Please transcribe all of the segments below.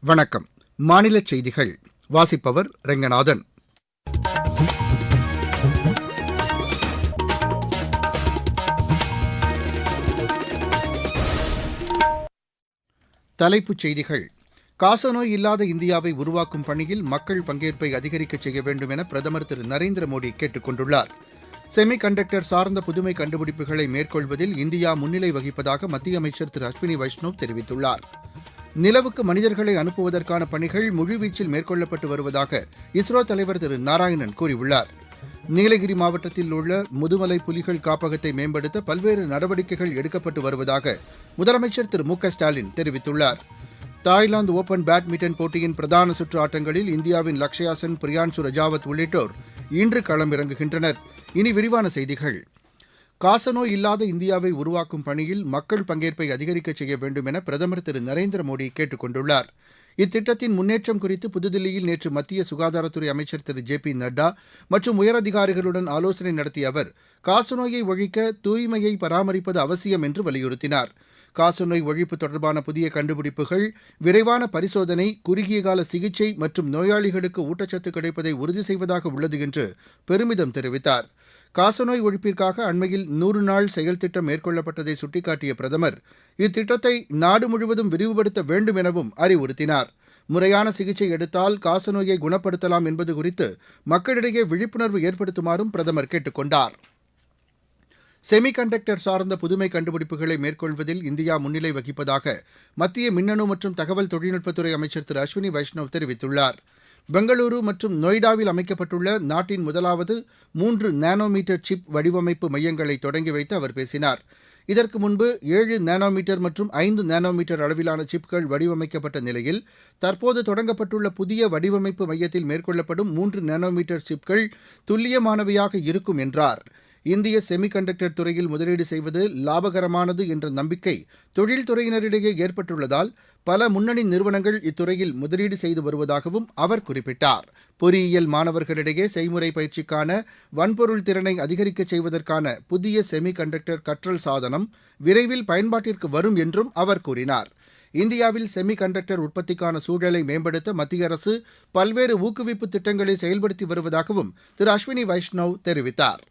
வணக்கம். மாநில செய்திகள். வாசிப்பவர் ரெங்கநாதன். தலைப்புச் செய்திகள். காசநோய் இல்லாத இந்தியாவை உருவாக்கும் பணியில் மக்கள் பங்கேற்பை அதிகரிக்க செய்ய வேண்டும் என பிரதமர் திரு நரேந்திர மோடி கேட்டுக் கொண்டுள்ளார். செமி கண்டக்டர் சார்ந்த புதுமை கண்டுபிடிப்புகளை மேற்கொள்வதில் இந்தியா முன்னிலை வகிப்பதாக மத்திய அமைச்சர் திரு அஸ்வினி வைஷ்ணவ் தெரிவித்துள்ளார். நிலவுக்கு மனிதர்களை அனுப்புவதற்கான பணிகள் முழுவீச்சில் மேற்கொள்ளப்பட்டு வருவதாக இஸ்ரோ தலைவர் திரு நாராயணன் கூறியுள்ளார். நீலகிரி மாவட்டத்தில் உள்ள முதுமலை புலிகள் காப்பகத்தை மேம்படுத்த பல்வேறு நடவடிக்கைகள் எடுக்கப்பட்டு வருவதாக முதலமைச்சர் திரு மு க ஸ்டாலின் தெரிவித்துள்ளார். தாய்லாந்து ஓபன் பேட்மிண்டன் போட்டியின் பிரதான சுற்று ஆட்டங்களில் இந்தியாவின் லக்ஷயாசன் பிரியான்சு ரஜாவத் உள்ளிட்டோர் இன்று களமிறங்குகின்றனர். இனி விரிவான செய்திகள். காசநோய் இல்லாத இந்தியாவை உருவாக்கும் பணியில் மக்கள் பங்கேற்பை அதிகரிக்க செய்ய வேண்டும் என பிரதமர் திரு நரேந்திர மோடி கேட்டுக் கொண்டுள்ளார். இத்திட்டத்தின் முன்னேற்றம் குறித்து புதுதில்லியில் நேற்று மத்திய சுகாதாரத்துறை அமைச்சர் திரு ஜே பி நட்டா மற்றும் உயரதிகாரிகளுடன் ஆலோசனை நடத்திய அவர் காசநோயை ஒழிக்க தூய்மையை பராமரிப்பது அவசியம் என்று வலியுறுத்தினார். காசநோய் ஒழிப்பு தொடர்பான புதிய கண்டுபிடிப்புகள் விரைவான பரிசோதனை குறுகிய கால சிகிச்சை மற்றும் நோயாளிகளுக்கு ஊட்டச்சத்து கிடைப்பதை உறுதி செய்வதாக உள்ளது என்று பெருமிதம் தெரிவித்தார். காசநோய் ஒழிப்பிற்காக அண்மையில் நூறு நாள் செயல் திட்டம் மேற்கொள்ளப்பட்டதை சுட்டிக்காட்டிய பிரதமர் இத்திட்டத்தை நாடு முழுவதும் விரிவுபடுத்த வேண்டும் எனவும் அறிவுறுத்தினார். முறையான சிகிச்சை எடுத்தால் காசநோயை குணப்படுத்தலாம் என்பது குறித்து மக்களிடையே விழிப்புணர்வு ஏற்படுத்துமாறும் பிரதமர் கேட்டுக் கொண்டார். செமிகண்டக்டர் சார்ந்த புதுமை கண்டுபிடிப்புகளை மேற்கொள்வதில் இந்தியா முன்னிலை வகிப்பதாக மத்திய மின்னணு மற்றும் தகவல் தொழில்நுட்பத்துறை அமைச்சர் திரு அஸ்வினி வைஷ்ணவ் தெரிவித்துள்ளார். பெங்களூரு மற்றும் நொய்டாவில் அமைக்கப்பட்டுள்ள நாட்டின் முதலாவது மூன்று நானோமீட்டர் சிப் வடிவமைப்பு மையங்களை தொடங்கி வைத்து அவர் பேசினார். இதற்கு முன்பு ஏழு நானோமீட்டர் மற்றும் ஐந்து நானோமீட்டர் அளவிலான சிப்கள் வடிவமைக்கப்பட்ட நிலையில் தற்போது தொடங்கப்பட்டுள்ள புதிய வடிவமைப்பு மையத்தில் மேற்கொள்ளப்படும் மூன்று நானோமீட்டர் சிப்கள் துல்லியமானவையாக இருக்கும் என்றார். இந்திய செமி கண்டக்டர் துறையில் முதலீடு செய்வது லாபகரமானது என்ற நம்பிக்கை தொழில்துறையினரிடையே ஏற்பட்டுள்ளதால் பல முன்னணி நிறுவனங்கள் இத்துறையில் முதலீடு செய்து வருவதாகவும் அவர் குறிப்பிட்டார். பொறியியல் மாணவர்களிடையே செய்முறை பயிற்சிக்கான வன்பொருள் திறனை அதிகரிக்க செய்வதற்கான புதிய செமி கண்டக்டர் கற்றல் சாதனம் விரைவில் பயன்பாட்டிற்கு வரும் என்றும் அவர் கூறினார். இந்தியாவில் செமி கண்டக்டர் உற்பத்திக்கான சூழலை மேம்படுத்த மத்திய அரசு பல்வேறு ஊக்குவிப்பு திட்டங்களை செயல்படுத்தி வருவதாகவும் திரு அஸ்வினி வைஷ்ணவ் தெரிவித்தார்.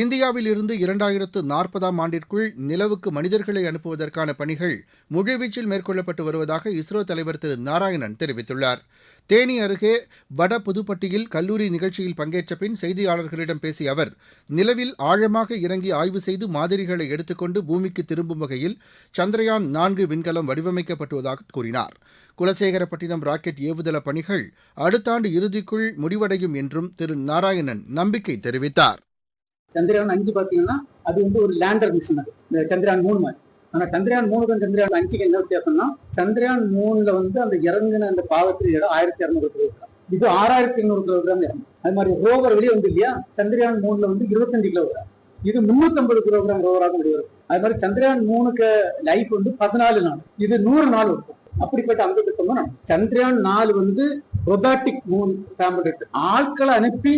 இந்தியாவில் இருந்து இரண்டாயிரத்து நாற்பதாம் ஆண்டிற்குள் நிலவுக்கு மனிதர்களை அனுப்புவதற்கான பணிகள் முழுவீச்சில் மேற்கொள்ளப்பட்டு வருவதாக இஸ்ரோ தலைவர் திரு நாராயணன் தெரிவித்துள்ளார். தேனி அருகே வட புதுப்பட்டியில் கல்லூரி நிகழ்ச்சியில் பங்கேற்ற பின் செய்தியாளர்களிடம் பேசிய அவர் நிலவில் ஆழமாக இறங்கி ஆய்வு செய்து மாதிரிகளை எடுத்துக்கொண்டு பூமிக்கு திரும்பும் வகையில் சந்திரயான் நான்கு விண்கலம் வடிவமைக்கப்பட்டுள்ளதாக கூறினார். குலசேகரப்பட்டினம் ராக்கெட் ஏவுதள பணிகள் அடுத்த ஆண்டு இறுதிக்குள் முடிவடையும் என்றும் திரு நாராயணன் நம்பிக்கை தெரிவித்தார். சந்திரயான் அஞ்சு பாத்தீங்கன்னா அது வந்து ஒரு லேண்டர் மிஷின் அது. இந்த சந்திரயான் மூணு மாதிரி. ஆனா சந்திரயான் மூணுக்கும் சந்திரயான் அஞ்சுக்கு என்ன வித்தியாசம்னா சந்திரயான் மூணுல வந்து அந்த இறங்குன அந்த பாகத்தில் இடம் ஆயிரத்தி இரநூறு கிலோகிராம். இது ஆறாயிரத்தி எண்ணூறு கிலோகிராம் இறங்கும் அது மாதிரி ரோவர் வெளியே வந்து இல்லையா சந்திரயான் மூணுல வந்து இருபத்தஞ்சு கிலோகிராம். இது முன்னூத்தி கிலோகிராம் ரோவராக முடியும். அது மாதிரி சந்திரயான் மூணுக்கு லைஃப் வந்து பதினாலு நாள். இது நூறு நாள் இருக்கும். அப்படிப்பட்ட அந்த திட்டம் தான் சந்திரயான் நாலு வந்து ரொபாட்டிக் மூன் சாம்பிள் ஆட்களை அனுப்பி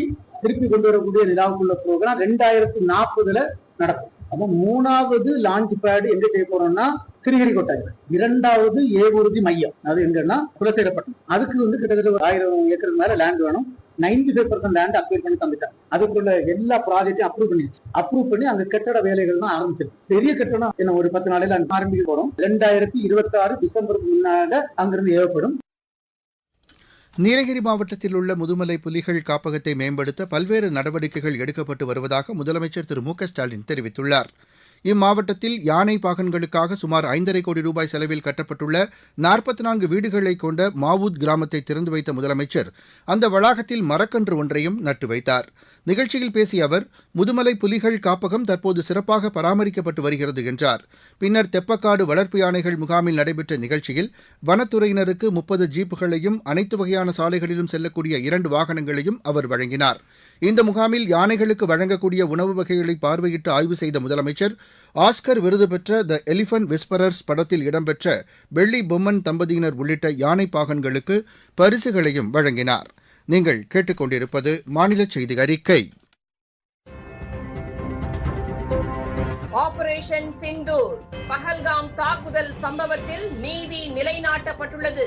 திருப்பி கொண்டு வரக்கூடிய நிலாவுக்குள்ள ப்ரோக்ராம் ரெண்டாயிரத்தி நாற்பதுல நடக்கும். அப்போ மூணாவது லான்ச் பேடு எங்க செய்ய போறோம்னா சிறுகிரிக்கோட்டை இரண்டாவது ஏவூர்தி மையம். அது எங்கன்னா குலசேகரப்பட்டினம் அதுக்கு வந்து கிட்டத்தட்ட ஒரு ஆயிரம் ஏக்கருக்கு மேல லேண்ட் வேணும். Ninety five percent land apply பண்ணி தந்துட்டாங்க. அதுக்குள்ள எல்லா ப்ராஜெக்டையும் அப்ரூவ் பண்ணிடுச்சு. அப்ரூவ் பண்ணி அந்த கட்டட வேலைகள் தான் ஆரம்பிச்சிருக்கு பெரிய கட்டடம் என்ன ஒரு பத்து நாளையில அங்க ஆரம்பிக்க போறோம். ரெண்டாயிரத்தி இருபத்தி ஆறு டிசம்பருக்கு முன்னாடி அங்கிருந்து ஏவப்படும். நீலகிரி மாவட்டத்தில் உள்ள முதுமலை புலிகள் காப்பகத்தை மேம்படுத்த பல்வேறு நடவடிக்கைகள் எடுக்கப்பட்டு வருவதாக முதலமைச்சர் திரு மு க ஸ்டாலின் தெரிவித்துள்ளார். இம்மாவட்டத்தில் யானை பாகன்களுக்காக சுமார் ஐந்தரை கோடி ரூபாய் செலவில் கட்டப்பட்டுள்ள நாற்பத்தி நான்கு வீடுகளை கொண்ட மாவூத் கிராமத்தை திறந்து வைத்த முதலமைச்சர் அந்த வளாகத்தில் மரக்கன்று ஒன்றையும் நட்டு வைத்தார். நிகழ்ச்சியில் பேசிய அவர் முதுமலை புலிகள் காப்பகம் தற்போது சிறப்பாக பராமரிக்கப்பட்டு வருகிறது என்றார். பின்னர் தெப்பக்காடு வளர்ப்பு யானைகள் முகாமில் நடைபெற்ற நிகழ்ச்சியில் வனத்துறையினருக்கு முப்பது ஜீப்புகளையும் அனைத்து வகையான சாலைகளிலும் செல்லக்கூடிய இரண்டு வாகனங்களையும் அவர் வழங்கினார். இந்த முகாமில் யானைகளுக்கு வழங்கக்கூடிய உணவு வகைகளை பார்வையிட்டு ஆய்வு செய்த முதலமைச்சர் ஆஸ்கர் விருது பெற்ற த எலிஃபன்ட் விஸ்பரர்ஸ் படத்தில் இடம்பெற்ற வெள்ளி பொம்மன் தம்பதியினர் உள்ளிட்ட யானை பாகன்களுக்கு பரிசுகளையும் வழங்கினார். நீங்கள் கேட்டுக்கொண்டிருப்பது மாநில செய்தி அறிக்கை. ஆபரேஷன் சிந்தூர் பஹல்காம் தாக்குதல் சம்பவத்தில் நீதி நிலைநாட்டப்பட்டுள்ளது.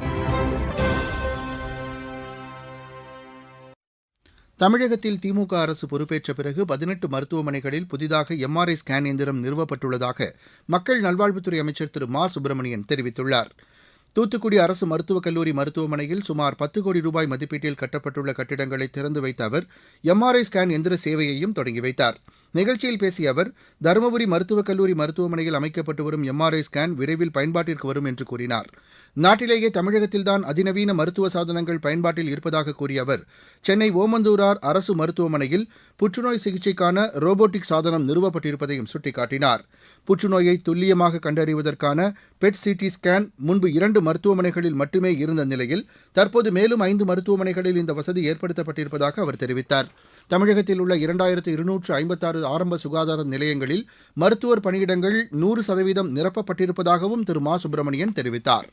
தமிழகத்தில் திமுக அரசு பொறுப்பேற்ற பிறகு பதினெட்டு மருத்துவமனைகளில் புதிதாக எம்ஆர்ஐ ஸ்கேன் எந்திரம் நிறுவப்பட்டுள்ளதாக மக்கள் நல்வாழ்வுத்துறை அமைச்சர் திரு மா. சுப்பிரமணியன் தெரிவித்துள்ளார். தூத்துக்குடி அரசு மருத்துவக் கல்லூரி மருத்துவமனையில் சுமார் பத்து கோடி ரூபாய் மதிப்பீட்டில் கட்டப்பட்டுள்ள கட்டிடங்களை திறந்து வைத்த அவர் எம்ஆர்ஐ ஸ்கேன் எந்திர சேவையையும் தொடங்கி வைத்தார். நிகழ்ச்சியில் பேசிய அவர் தருமபுரி மருத்துவக் கல்லூரி மருத்துவமனையில் அமைக்கப்பட்டு வரும் எம்ஆர்ஐ ஸ்கேன் விரைவில் பயன்பாட்டிற்கு வரும் என்று கூறினார். நாட்டிலேயே தமிழகத்தில்தான் அதிநவீன மருத்துவ சாதனங்கள் பயன்பாட்டில் இருப்பதாக கூறிய அவர் சென்னை ஓமந்தூரார் அரசு மருத்துவமனையில் புற்றுநோய் சிகிச்சைக்கான ரோபோட்டிக் சாதனம் நிறுவப்பட்டிருப்பதையும் சுட்டிக்காட்டினார். புற்றுநோயை துல்லியமாக கண்டறிவதற்கான பெட் சிடி ஸ்கேன் முன்பு இரண்டு மருத்துவமனைகளில் மட்டுமே இருந்த நிலையில் தற்போது மேலும் ஐந்து மருத்துவமனைகளில் இந்த வசதி ஏற்படுத்தப்பட்டிருப்பதாக அவர் தெரிவித்தார். தமிழகத்தில் உள்ள இரண்டாயிரத்து இருநூற்று ஐம்பத்தாறு ஆரம்ப சுகாதார நிலையங்களில் மருத்துவர் பணியிடங்கள் நூறு சதவீதம் நிரப்பப்பட்டிருப்பதாகவும் திரு. மா. சுப்பிரமணியன் தெரிவித்தார்.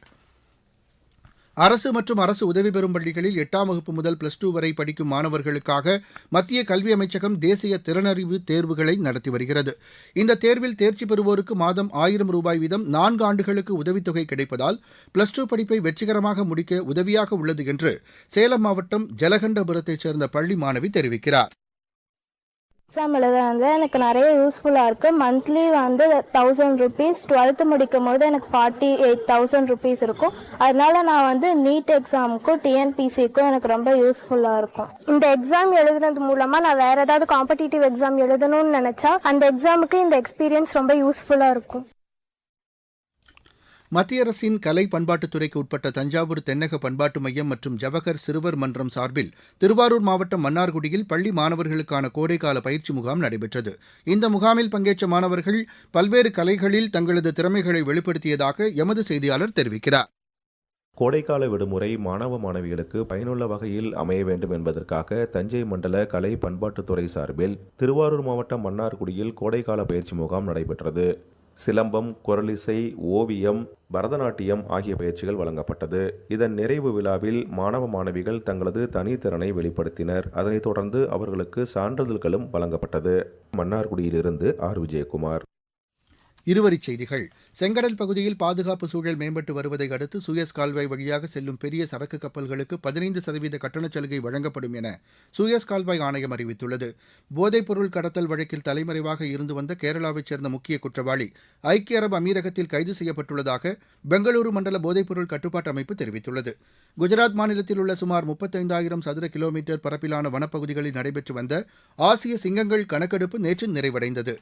அரசு மற்றும் அரசு உதவி பெறும் பள்ளிகளில் எட்டாம் வகுப்பு முதல் பிளஸ் டூ வரை படிக்கும் மாணவர்களுக்காக மத்திய கல்வி அமைச்சகம் தேசிய திறனறிவு தேர்வுகளை நடத்தி வருகிறது. இந்த தேர்வில் தேர்ச்சி பெறுவோருக்கு மாதம் ஆயிரம் ரூபாய் வீதம் நான்கு ஆண்டுகளுக்கு உதவித்தொகை கிடைப்பதால் பிளஸ் டூ படிப்பை வெற்றிகரமாக முடிக்க உதவியாக உள்ளது என்று சேலம் மாவட்டம் ஜலகண்டபுரத்தைச் சேர்ந்த பள்ளி மாணவி தெரிவிக்கிறார். எக்ஸாம் எழுத வந்து எனக்கு நிறைய யூஸ்ஃபுல்லாக இருக்குது மந்த்லி வந்து தௌசண்ட் ருபீஸ் டுவெல்த்து முடிக்கும் போது எனக்கு ஃபார்ட்டி எயிட் தௌசண்ட் ருபீஸ் இருக்கும். அதனால நான் வந்து நீட் எக்ஸாமுக்கும் டிஎன்பிசிக்கும் எனக்கு ரொம்ப யூஸ்ஃபுல்லாக இருக்கும். இந்த எக்ஸாம் எழுதுனது மூலமாக நான் வேறு ஏதாவது காம்படிட்டிவ் எக்ஸாம் எழுதணும்னு நினச்சா அந்த எக்ஸாமுக்கு இந்த எக்ஸ்பீரியன்ஸ் ரொம்ப யூஸ்ஃபுல்லாக இருக்கும். மத்திய அரசின் கலை பண்பாட்டுத்துறைக்கு உட்பட்ட தஞ்சாவூர் தென்னக பண்பாட்டு மையம் மற்றும் ஜவஹர் சிறுவர் மன்றம் சார்பில் திருவாரூர் மாவட்டம் மன்னார்குடியில் பள்ளி மாணவர்களுக்கான கோடைக்கால பயிற்சி முகாம் நடைபெற்றது. இந்த முகாமில் பங்கேற்ற மாணவர்கள் பல்வேறு கலைகளில் தங்களது திறமைகளை வெளிப்படுத்தியதாக எமது செய்தியாளர் தெரிவிக்கிறார். கோடைக்கால விடுமுறை மாணவ மாணவிகளுக்கு பயனுள்ள வகையில் அமைய வேண்டும் என்பதற்காக தஞ்சை மண்டல கலை பண்பாட்டுத்துறை சார்பில் திருவாரூர் மாவட்டம் மன்னார்குடியில் கோடைக்கால பயிற்சி முகாம் நடைபெற்றது. சிலம்பம் குரலிசை ஓவியம் பரதநாட்டியம் ஆகிய பயிற்சிகள் வழங்கப்பட்டது. இதன் நிறைவு விழாவில் மாணவ மாணவிகள் தங்களது தனித்திறனை வெளிப்படுத்தினர். அதனைத் தொடர்ந்து அவர்களுக்கு சான்றிதழ்களும் வழங்கப்பட்டது. மன்னார்குடியிலிருந்து ஆர். விஜயகுமார். இருவரிச் செய்திகள். செங்கடல் பகுதியில் பாதுகாப்பு சூழல் மேம்பட்டு வருவதை அடுத்து சுயஸ் கால்வாய் வழியாக செல்லும் பெரிய சரக்கு கப்பல்களுக்கு பதினைந்து சதவீத கட்டணச் சலுகை வழங்கப்படும் என சுயஸ் கால்வாய் ஆணையம் அறிவித்துள்ளது. போதைப்பொருள் கடத்தல் வழக்கில் தலைமறைவாக இருந்து வந்த கேரளாவைச் சேர்ந்த முக்கிய குற்றவாளி ஐக்கிய அரபு அமீரகத்தில் கைது செய்யப்பட்டுள்ளதாக பெங்களூரு மண்டல போதைப்பொருள் கட்டுப்பாட்டு அமைப்பு தெரிவித்துள்ளது. குஜராத் மாநிலத்தில் உள்ள சுமார் முப்பத்தைந்தாயிரம் சதுர கிலோமீட்டர் பரப்பிலான வனப்பகுதிகளில் நடைபெற்று வந்த ஆசிய சிங்கங்கள் கணக்கெடுப்பு நேற்று நிறைவடைந்தது.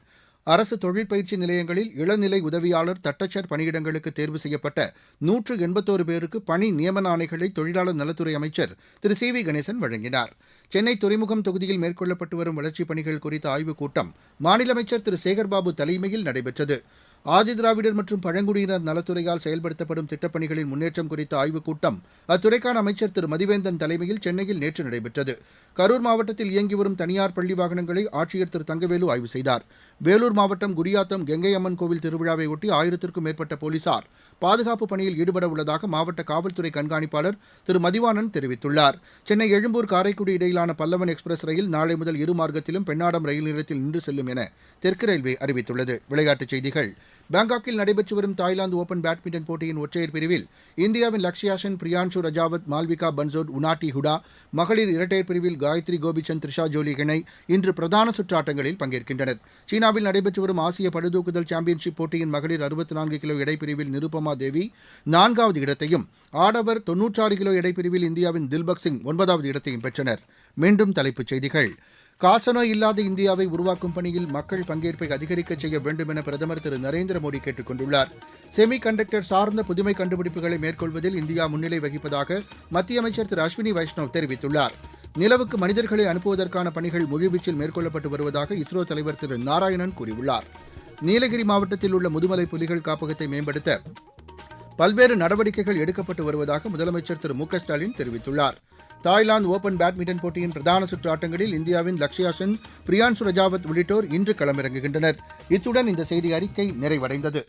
அரசு தொழிற்பயிற்சி நிலையங்களில் இளநிலை உதவியாளர் தட்டச்சர் பணியிடங்களுக்கு தேர்வு செய்யப்பட்ட நூற்று எண்பத்தோரு பேருக்கு பணி நியமன ஆணைகளை தொழிலாளர் நலத்துறை அமைச்சர் திரு சி வி கணேசன் வழங்கினார். சென்னை துறைமுகம் தொகுதியில் மேற்கொள்ளப்பட்டு வரும் வளர்ச்சிப் பணிகள் குறித்த ஆய்வுக் கூட்டம் மாநில அமைச்சர் திரு சேகர்பாபு தலைமையில் நடைபெற்றது. ஆதிதிராவிடர் மற்றும் பழங்குடியினர் நலத்துறையால் செயல்படுத்தப்படும் திட்டப்பணிகளின் முன்னேற்றம் குறித்த ஆய்வுக் கூட்டம் அத்துறைக்கான அமைச்சர் திரு. மதிவேந்தன் தலைமையில் சென்னையில் நேற்று நடைபெற்றது. கரூர் மாவட்டத்தில் இயங்கி வரும் தனியார் பள்ளி வாகனங்களை ஆட்சியர் திரு. தங்கவேலு ஆய்வு செய்தார். வேலூர் மாவட்டம் குடியாத்தம் கெங்கை அம்மன் கோவில் திருவிழாவை ஒட்டி ஆயிரத்திற்கும் மேற்பட்ட போலீசார் பாதுகாப்பு பணியில் ஈடுபட உள்ளதாக மாவட்ட காவல்துறை கண்காணிப்பாளர் திரு. மதிவானன் தெரிவித்துள்ளார். சென்னை எழும்பூர் காரைக்குடி இடையிலான பல்லவன் எக்ஸ்பிரஸ் ரயில் நாளை முதல் இரு மார்க்கத்திலும் பெண்ணாடம் ரயில் நிலையத்தில் நின்று செல்லும் என தெற்கு ரயில்வே அறிவித்துள்ளது. விளையாட்டுச் செய்திகள். பாங்காக்கில் நடைபெற்று வரும் தாய்லாந்து ஓபன் பேட்மிண்டன் போட்டியின் ஒற்றையர் பிரிவில் இந்தியாவின் லக்ஷயா சென் பிரியான்ஷு ரஜாவத் மால்விகா பன்சோட் உனாட்டி ஹுடா மகளிர் இரட்டையர் பிரிவில் காயத்ரி கோபிச்சந்த் த்ரிஷா ஜோலி இணை இன்று பிரதான சுற்று ஆட்டங்களில் பங்கேற்கின்றனர். சீனாவில் நடைபெற்று வரும் ஆசிய படுதூக்குதல் சாம்பியன்ஷிப் போட்டியின் மகளிர் அறுபத்தி நான்கு கிலோ இடைப்பிரிவில் நிருபமா தேவி நான்காவது இடத்தையும் ஆடவர் தொன்னூற்றாறு கிலோ இடைப்பிரிவில் இந்தியாவின் தில்பக் சிங் ஒன்பதாவது இடத்தையும் பெற்றனர். மீண்டும் தலைப்புச் செய்திகள். காசநோய் இல்லாத இந்தியாவை உருவாக்கும் பணியில் மக்கள் பங்கேற்பை அதிகரிக்க செய்ய வேண்டும் என பிரதமர் திரு நரேந்திர மோடி கேட்டுக் கொண்டுள்ளார். செமி கண்டக்டர் சார்ந்த புதுமை கண்டுபிடிப்புகளை மேற்கொள்வதில் இந்தியா முன்னிலை வகிப்பதாக மத்திய அமைச்சர் திரு அஸ்வினி வைஷ்ணவ் தெரிவித்துள்ளார். நிலவுக்கு மனிதர்களை அனுப்புவதற்கான பணிகள் முழுவீச்சில் மேற்கொள்ளப்பட்டு வருவதாக இஸ்ரோ தலைவர் திரு நாராயணன் கூறியுள்ளார். நீலகிரி மாவட்டத்தில் உள்ள முதுமலை புலிகள் காப்பகத்தை மேம்படுத்த பல்வேறு நடவடிக்கைகள் எடுக்கப்பட்டு வருவதாக முதலமைச்சர் திரு மு க ஸ்டாலின் தெரிவித்துள்ளார். தாய்லாந்து ஓபன் பேட்மிண்டன் போட்டியின் பிரதான சுற்று ஆட்டங்களில் இந்தியாவின் லக்ஷயா சென் பிரியான்சு ரஜாவத் உள்ளிட்டோர் இன்று களமிறங்குகின்றனர். இத்துடன் இந்த செய்தி அறிக்கை நிறைவடைந்தது.